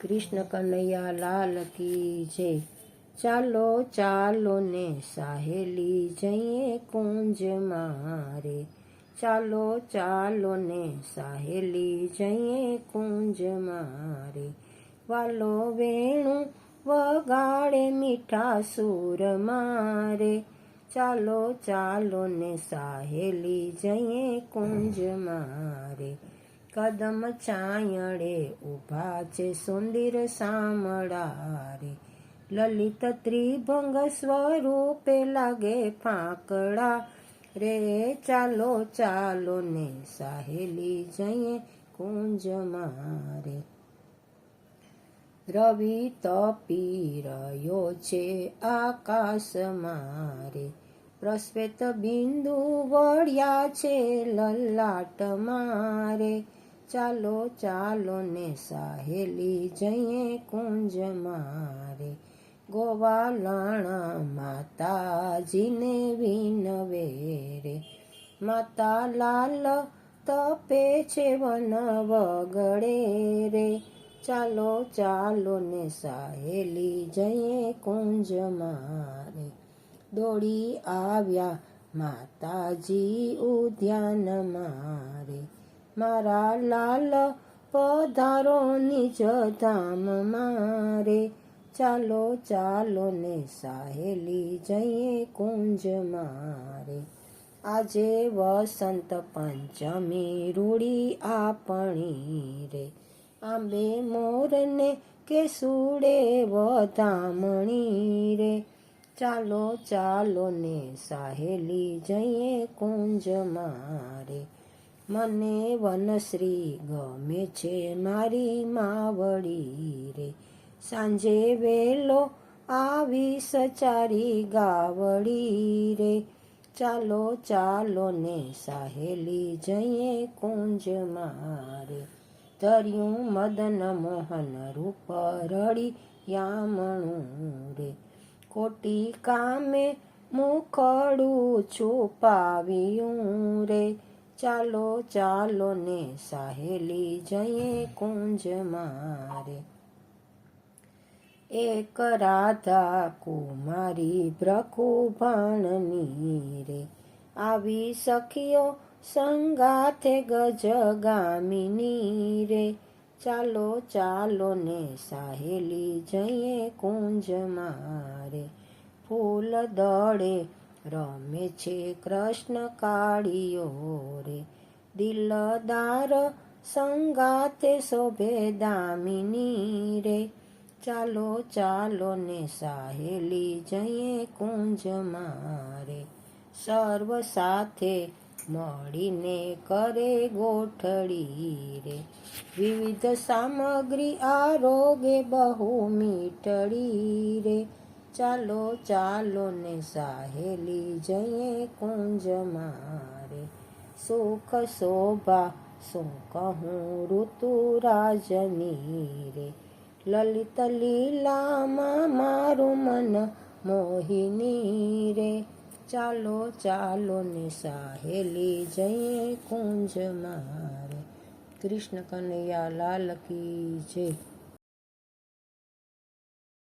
કૃષ્ણ કનૈયા લાલ કી જય. ચાલો ચાલો ને સાહેલી જઈએ કુંજ મારે ચાલો ચાલો ને સાહેલી જઈએ કુંજ મારે વાલો વેણું વગાડે મીઠા સુર મારે ચાલો ચાલો ને સાહેલી જઈએ કુંજ મારે કદમ ચાયણે ઊભા છે સુંદર સામળારે લલિત ત્રિભંગ સ્વરૂપે લાગે ફાંકડા રે ચાલો ચાલો ને સાહેલી જઈએ કુંજ મારે રવિ તપી રહ્યો છે આકાશ મારે પ્રશ્વેત બિંદુ વળ્યા છે લલાટ મારે ચાલો ચાલો ને સાહેલી જઈએ કુંજ મારે. ગોવાલણ માતાજીને વિનવે રે માતા લાલ તપે છે વન વગડે રે. ચાલો ચાલો ને સાહેલી જઈએ કુંજ મારે. દોડી આવ્યા માતાજી ઉદ્યાન મારે લાલ પધારો નિજ ધામ મારે. ચાલો ચાલો ને સાહેલી જઈએ કુંજ મારે. આજે વસંત પંચમી, રૂડી આપણી રે. આંબે મોરને કે સુડે વધામણી રે. ચાલો ચાલો ને સાહેલી જઈએ કુંજ મારે. મને વનશ્રી ગમે છે મારી માવડી રે. સાંજે વેલો આવી સચારી ગાવડી રે. ચાલો ચાલો ને સાહેલી જઈએ કુંજ મારે ધર્યું મદન મોહન રૂપ રડી યામણું રે. ખોટી કામે મુખડું છુપાવ્યું રે. ચાલો ચાલો ને સાહેલી જઈએ કુંજ મારે. એક રાધા કુમારી ભ્રકુભાણની રે આવી સખીઓ સંગાથે ગજગામિની રે ચાલો ચાલો ને સાહેલી જઈએ કુંજ મારે. ફૂલ દળે રમે છે કૃષ્ણ કાળીઓ રે. દિલદાર સંગાતે શોભે દામિની રે. ચાલો ચાલો ને સાહેલી જઈએ કુંજ મારે સર્વ સાથે મળીને કરે ગોઠડી રે. વિવિધ સામગ્રી આરોગે બહુ મીઠડી રે. ચાલો ચાલો ને સાહેલી જઈએ કુંજ મારે. સુખ શોભા શું કહું ઋતુ રાજની રે. લલિત લીલામાં મારું મન મોહિની રે. ચાલો ચાલો ને સાહેલી જઈએ કુંજ મારે. કૃષ્ણ કનૈયા લાલ કી જય.